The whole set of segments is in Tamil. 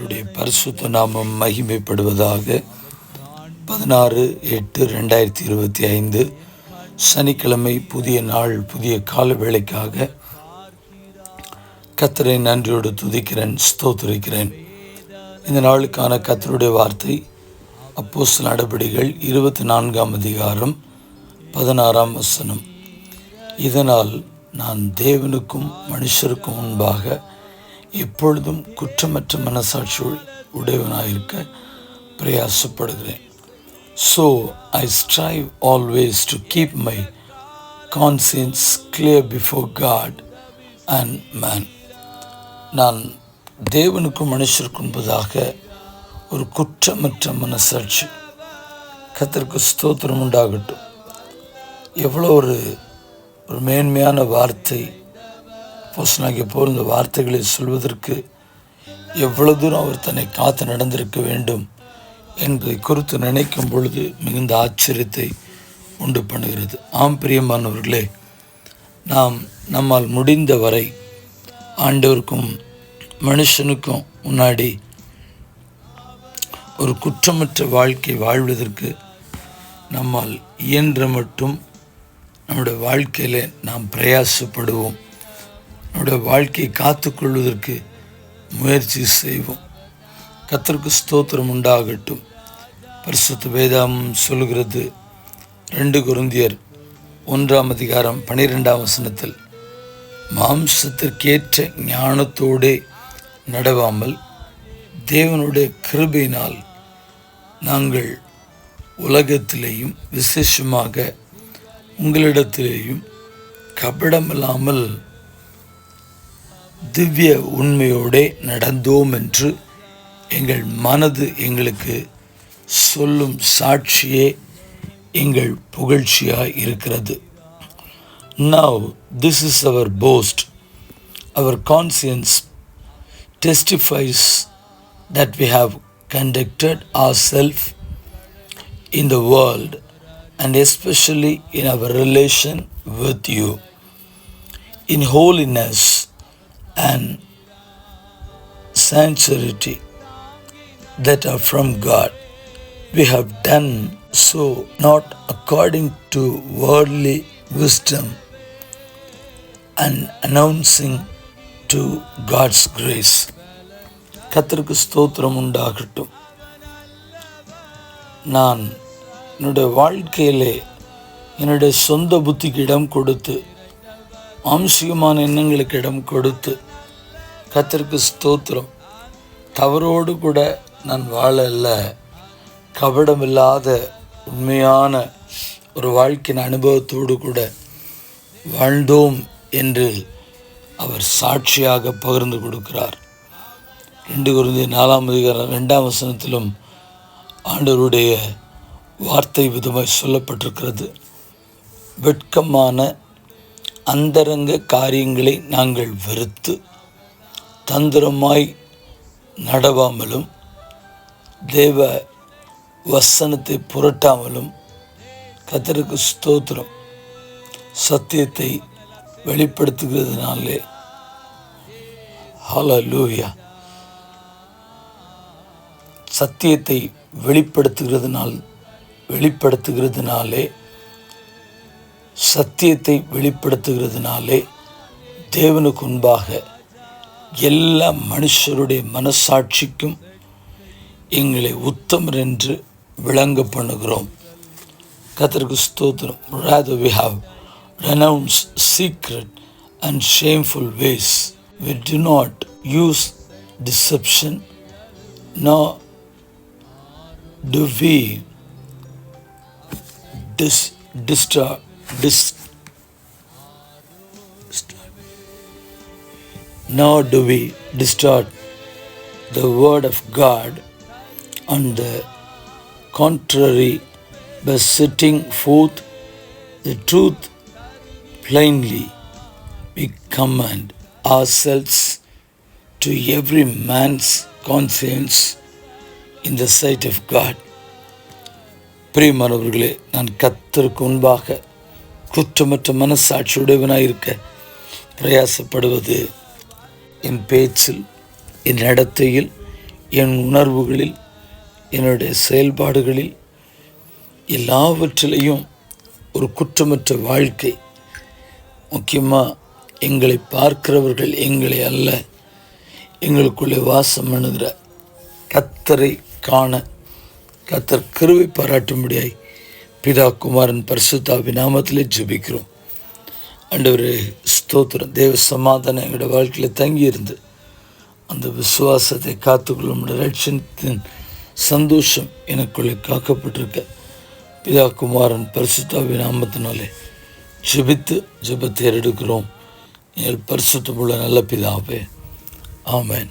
கர்த்தருடைய பரிசுத்த நாமம் மகிமைப்படுவதாக. பதினாறு எட்டு ரெண்டாயிரத்தி இருபத்தி ஐந்து. சனிக்கிழமை புதிய நாள் புதிய கால வேலைக்காக கத்தரை நன்றியோடு துதிக்கிறேன் ஸ்தோத்திருக்கிறேன். இந்த நாளுக்கான கத்தருடைய வார்த்தை அப்போஸ் நடபடிகள் இருபத்தி நான்காம் அதிகாரம் பதினாறாம் வசனம். இதனால் நான் தேவனுக்கும் மனுஷருக்கும் முன்பாக எப்பொழுதும் குற்றமற்ற மனசாட்சி உடையவனாயிருக்க பிரயாசப்படுகிறேன். So I strive always to keep my conscience clear before God and man நான் தேவனுக்கும் மனுஷருக்கும் என்பதாக ஒரு குற்றமற்ற மனசாட்சி. கத்திற்கு ஸ்தோத்திரம் உண்டாகட்டும். எவ்வளோ ஒரு ஒரு மேன்மையான வார்த்தை போசனாகிய போல் இந்த வார்த்தைகளை சொல்வதற்கு எவ்வளவு தூரம் அவர் தன்னை காத்து நடந்திருக்க வேண்டும் என்பதை குறித்து நினைக்கும் பொழுது மிகுந்த ஆச்சரியத்தை உண்டு பண்ணுகிறது. ஆம் பிரியமானவர்களே நாம் நம்மால் முடிந்த வரை ஆண்டவருக்கும் மனுஷனுக்கும் முன்னாடி ஒரு குற்றமற்ற வாழ்க்கை வாழ்வதற்கு நம்மால் இயன்ற மட்டும் நம்முடைய வாழ்க்கையில் நாம் பிரயாசப்படுவோம். நம்முடைய வாழ்க்கையை காத்துக்கொள்வதற்கு முயற்சி செய்வோம். கத்தருக்கு ஸ்தோத்திரம் உண்டாகட்டும். பரிசுத்த வேதம் சொல்கிறது ரெண்டு குருந்தியர் ஒன்றாம் அதிகாரம் பனிரெண்டாம் வசனத்தில் மாம்சத்திற்கேற்ற ஞானத்தோடே நடவாமல் தேவனுடைய கிருபையினால் நாங்கள் உலகத்திலேயும் விசேஷமாக உங்களிடத்திலேயும் கபடமில்லாமல் திவ்ய உண்மையோடே நடந்தோம் என்று எங்கள் மனது எங்களுக்கு சொல்லும் சாட்சியே எங்கள் புகழ்ச்சியாக இருக்கிறது now this is our boast our conscience testifies that that have conducted ourselves in the world and especially in our relation with you in holiness and sincerity that are from God. We have done so not according to worldly wisdom and announcing to God's grace. கத்தருக்கு ஸ்தோத்திரம் உண்டாகட்டும் நான் என்னுடைய வாழ்க்கையிலே என்னுடைய சொந்த புத்திக்கு இடம் கொடுத்து மாம்சிகமான எண்ணங்களுக்கு இடம் கொடுத்து கத்திற்கு ஸ்தோத்திரம். தவறோடு கூட நான் வாழல கபடமில்லாத உண்மையான ஒரு வாழ்க்கையின் அனுபவத்தோடு கூட வாழ்ந்தோம் என்று அவர் சாட்சியாக பகிர்ந்து கொடுக்கிறார். ரெண்டு குருந்தி நாலாம் அதிகாரம் ரெண்டாம் வசனத்திலும் ஆண்டவருடைய வார்த்தை விதமாய் சொல்லப்பட்டிருக்கிறது. வெட்கமான அந்தரங்க காரியங்களை நாங்கள் வெறுத்து தந்திரமாய் நடவாமலும் தேவ வசனத்தை புரட்டாமலும் கத்தருக்கு ஸ்தோத்திரம். சத்தியத்தை வெளிப்படுத்துகிறதுனாலே. ஹalleluya சத்தியத்தை வெளிப்படுத்துகிறதுனால் வெளிப்படுத்துகிறதுனாலே சத்தியத்தை வெளிப்படுத்துகிறதுனாலே தேவனுக்கு முன்பாக எல்லா மனுஷருடைய மனசாட்சிக்கும் எங்களை உத்தமர் என்று விளங்க பண்ணுகிறோம். கத்தருக்கு ஸ்தோத்திரம். Rather we have renounced secret and shameful ways we do not use deception nor do we டிஸ் distra- dis, now do we distort the word of God on the contrary by setting forth the truth plainly we command ourselves to every man's conscience in the sight of God பிரியமானவர்களே நான் கத்தருக்கு முன்பாக குற்றமற்ற மனசாட்சியுடையவனாயிருக்க பிரயாசப்படுவது என் பேச்சில் என் நடத்தையில் என் உணர்வுகளில் என்னுடைய செயல்பாடுகளில் எல்லாவற்றிலையும் ஒரு குற்றமற்ற வாழ்க்கை. முக்கியமாக எங்களை பார்க்கிறவர்கள் எங்களை அல்ல எங்களுக்குள்ளே வாசம் பண்ணுகிற கத்தரை காண கத்தர் கிருவை பாராட்டும்படியாய் பிதா குமாரன் பரிசுத்தாவி நாமத்திலே ஜெபிக்கிறோம். ஆண்டவரே ஸ்தோத்திரம். தேவ சமாதானம் எங்களோட வாழ்க்கையில் தங்கியிருந்து அந்த விசுவாசத்தை காத்துக்கொள்ளும் ரட்சணத்தின் சந்தோஷம் எனக்குள்ளே காக்கப்பட்டிருக்க பிதா குமாரன் பரிசுத்தாவி நாமத்தினாலே ஜெபித்து ஜெபத்தை எடுக்கிறோம் எங்கள் பரிசுத்தமுள்ள நல்ல பிதாவே ஆமேன்.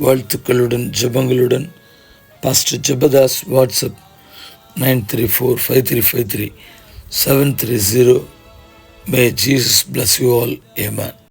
வாழ்த்துக்களுடன் ஜெபங்களுடன் pastor Jebadas WhatsApp nine three four five three five three seven three zero. May Jesus bless you all. Amen.